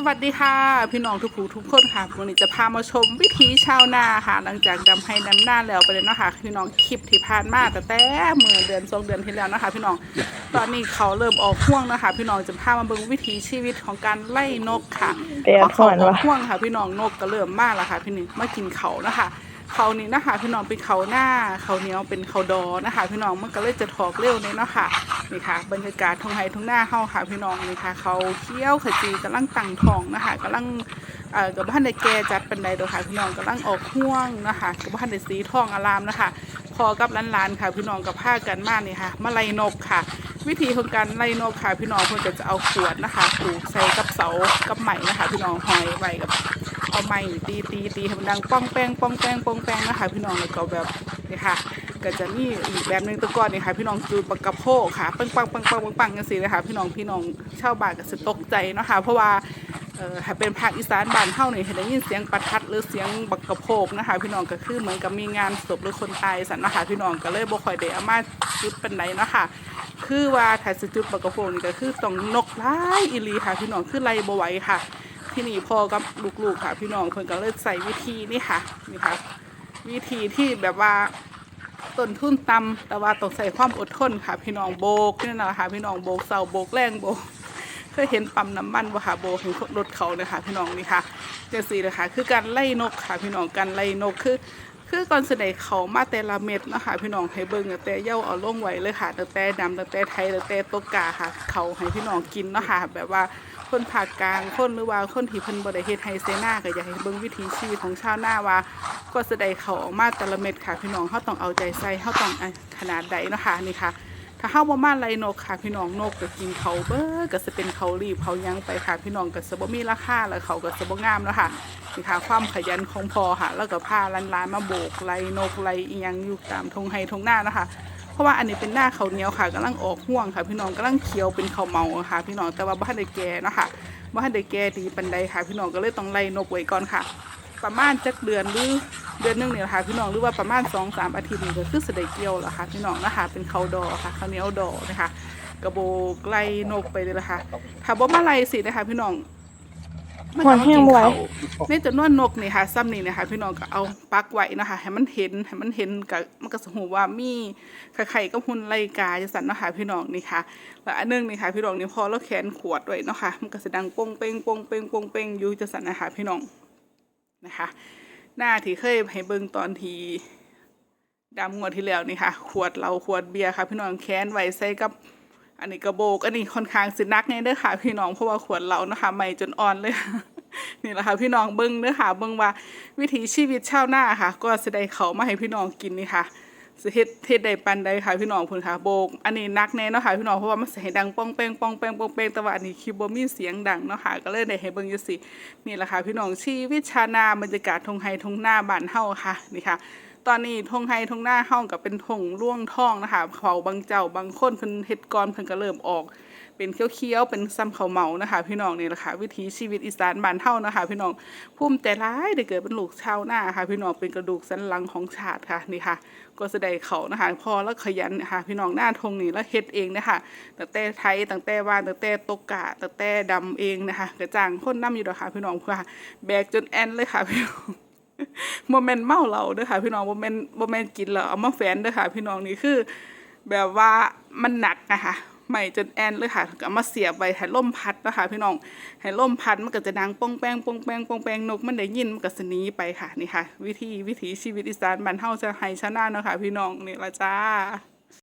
สวัสดีค่ะ พี่น้องทุกผู้ทุกคนค่ะวันนี้จะพามาชมวิถีชาวนาค่ะ หลังจากดำให้ดำหน้าแล้วไปเลยเนาะคะพี่น้องคลิปที่ผ่านมาแต่แต่เมื่อเดือนสองเดือนที่แล้วนะคะ พี่น้องตอนนี้เขาเริ่มออกห่วงนะคะ พี่น้องจะพามาเบิ่งวิถีชีวิตของการไล่นกค่ะเดี๋ยวพอเขาก่อนออกวะห่วงค่ะ พี่น้องนกก็เริ่มมากแล้วค่ะ พี่นี่มากินเขานะคะ เขานี้นะคะพี่น้องเป็นเขาหน้าเขาเนี้ยเป็นเขาดอนะคะพี่น้องมันก็เลยจะถอกเร็วเลยเนาะค่ะนี่ค่ะ บรรยากาศทงไห้ทงหน้าเฮาค่ะพี่น้องนี่ค่ะเขาเคี้ยวขจีกำลังตั้งทองนะคะกำลังเอ่อกับบ้านในแกจัดเป็นใดเด้อค่ะพี่น้องกำลังออกห่วงนะคะกับบ้านในสีทองอารามนะคะพอกับหลานๆค่ะพี่น้องกับผ้ากันมากนี่ค่ะมาไลนกค่ะ วิธีของการไล่นกค่ะพี่น้องเพิ่นก็จะเอาขวดนะคะผูกใส่กับเสากับไหมนะคะ พี่น้องหอยไว้กับ เอาไม้ตีตีตีให้มันดังป้องแป้งป้องแป้งป้องแป้งนะคะพี่น้องแล้วก็แบบนี่ค่ะ ก็จะมีอีกแบบหนึงตะกอนนี่ค่ะพี่น้องจูดปากกระโพกค่ะปังปังปังปังปังปังกันสิเลยค่ะพี่น้องพี่น้องชาวบ้านก็จะตกใจเนาะคะเพราะว่าเอ่อถ้าเป็นภาคอีสานบ้านเฮานี่ให้ได้ยินเสียงประทัดหรือเสียงบักกระโพกนะคะพี่น้องก็คือเหมือนกับมีงานศพหรือคนตายสันนะคะพี่น้องก็เลยบ่ค่อยได้เอามาจุดเป็นไหนเนาะค่ะคือว่าถ้าสิจุดบักกระโพกนี่ก็คือต้องนกหลายอีหลีค่ะพี่น้องคือไล่บ่ไหวค่ะ ที่นี่พ่อกับลูกๆค่ะ พี่น้องเพิ่นก็เลยใส่วิธีนี่ค่ะนี่ค่ะ วิธีที่แบบว่าต้นทุนต่ำแต่ว่าต้องใส่ความอดทนค่ะ พี่น้องโบกนี่นะคะพี่น้องโบกเสาโบกแรงโบกเคยเห็นปั๊มน้ำมันบ่ค่ะโบกเห็นรถเขาเลยค่ะพี่น้องนี่ค่ะจังสี่เลยค่ะคือการไล่นกค่ะ พี่น้องการไล่นกคือคือก่อนเสนอเขามาแต่ละเม็ดเนาะคะพี่น้องให้เบิ้งแต่เย่าเอาลงไว้เลยค่ะแตั้งแต่ดำแตั้งแต่ไทยแตั้งแต่ตกกาค่ะ เขาให้พี่น้องกินเนาะค่ะแบบว่า คนภาคกลางคนหรือว่าคนที่เพิ่นบ่ได้เฮ็ดไฮเซนาก็อยากให้เบิ่งวิถีชีวิตของชาวนาว่าก็แสดงเขาออกมาแต่ละเม็ดค่ะพี่น้องเฮาต้องเอาใจใส่เฮาต้องอขนาดใดเนาะค่ะนี่ค่ะ ถ้าเฮาบ่มาไล่นกค่ะพี่น้องนกก็กินเขาเบ้อก็จะเป็นเขารีบเขายังไปค่ะพี่น้องก็จะบ่มีราคาแล้วเขาก็จะบ่งามแล้วค่ะนี่ค่ะความขยันของพอค่ะ แล้วก็พาล้านลานๆมาโบกไล่นกไล่อีหยังอยู่ตามทงไฮทงหน้านะคะ ราะว่าอันนี้เป็นหน้าเขาเหนียวค่ะกำลังออกห่วงค่ะ พี่น้องกำลังเคี้ยวเป็นเขาเมาค่ะ พี่น้องแต่ว่าบ้านได้แก่นะคะบ้านได้แก่ดีปันใดค่ะ พี่น้องก็เลยต้องไล่นกไว้ก่อนค่ะ ประมาณจักเดือนหรือเดือนหนึงเนี่ยค่ะพี่น้องหรือว่าประมาณสองสามอาทิตย์นี่ก็คือสไดเกี่ยวแล้วค่ะ พี่น้องนะคะเป็นเขาดอค่ะเขาเหนียวดอนะคะ กระโบกไล่นกไปเลยละค่ะถ้าบ่มาไล่สินะคะพี่น้อง มันจะมากินเขาในจำนวนนกนี่ค่ะซ้ำนี่นะคะพี่น้องก็เอาปักไว้นะคะให้มันเห็นให้มันเห็นกับมันก็สหูว่ามีไข่กับหุ่นไล่กาจะสั่นเนาะคะพี่น้องนี่ค่ะแล้วอันหนึงนี่ค่ะพี่น้องนี่พอเราแขนขวดไว้เนาะค่ะมันก็จะดังโป้งเป้งโป้งเป้งโป้งเป้งอยู่จะสั่นนะคะพี่น้องนะคะ หน้าที่เคยให้เบิ่งตอนที่ดำงวดที่แล้วนี่ค่ะ ขวดเราขวดเบียร์ค่ะ พี่น้องแค้นไว้ใส่กับ อันนี้กระโบกอันนี้ค่อนข้างสินักไงเด้อค่ะ พี่น้องเพราะว่าขวดเรานะคะใหม่จนอ่อนเลยนี่แหละค่ะพี่น้องเบิ้งเด้อค่ะเบิ้งว่าวิถีชีวิตชาวนาค่ะ ก็สิได้เขามาให้พี่น้องกินนี่ค่ะสิเฮ็ดเฮ็ดได้ปันใดค่ะพี่น้องพุ่นค่ะโบก อันนี้นักแน่เนาะค่ะพี่น้องเพราะว่ามันสิให้ดังป้องแป้งป้องแป้งป้องแป้งแต่ว่าอันนี้คิดบ่มีเสียงดังเนาะค่ะก็เลยได้ให้เบิ่งอยู่สินี่แหละค่ะพี่น้องชีวิตชาวนาบรรยากาศทงไฮทงหน้าบ้านเฮาค่ะนี่ค่ะ ตอนนี้ทงไฮทงหน้าเฮากับเป็นทงร่วงท่องนะคะเขาบางเจ้าบางคนเพิ่นเฮ็ดก่อนเพิ่นก็เริ่มออก เป็นเขี้ยวๆเป็นซ้ำเขาเหมานะคะ พี่น้องนี่แหละค่ะวิถีชีวิตอีสานบ้านเฮานะคะ พี่น้องภูมิใจร้ายได้เกิดเป็นลูกชาวนาค่ะ พี่น้องเป็นกระดูกสันหลังของชาติค่ะนี่ค่ะ ก็แสดงเขานะคะพอแล้วขยันนะคะพี่น้องหน้าทงนี่แล้วเฮ็ดเองนะคะตั้งแต่ไทยตั้งแต่ว่านตั้งแต่ตกกะตั้งแต่ดำเองนะคะกระจ่างคนน้ำอยู่ดอกค่ะพี่น้องค่ะแบกจนแอนเลยค่ะพี่น้อง โมเมนเมาเราเด้อค่ะพี่น้องโมเมนโมเมนกินเราเอามาแฟนเด้อค่ะพี่น้องนี่คือ แบบว่ามันหนักนะคะใหม่จนแอนเลยค่ะก็เอามาเสียบไว้ให้ล่มพัดนะคะพี่น้องให้ล่มพัดมันก็จะดังป้องแป้งป้องแป้งป้องแป้งนกมันได้ยินมันก็สนีไปค่ะนี่ค่ะ วิธีวิถีชีวิตอีสานบ้านเฮาจะให้ชนะเนาะค่ะพี่น้องนี่ละจ้า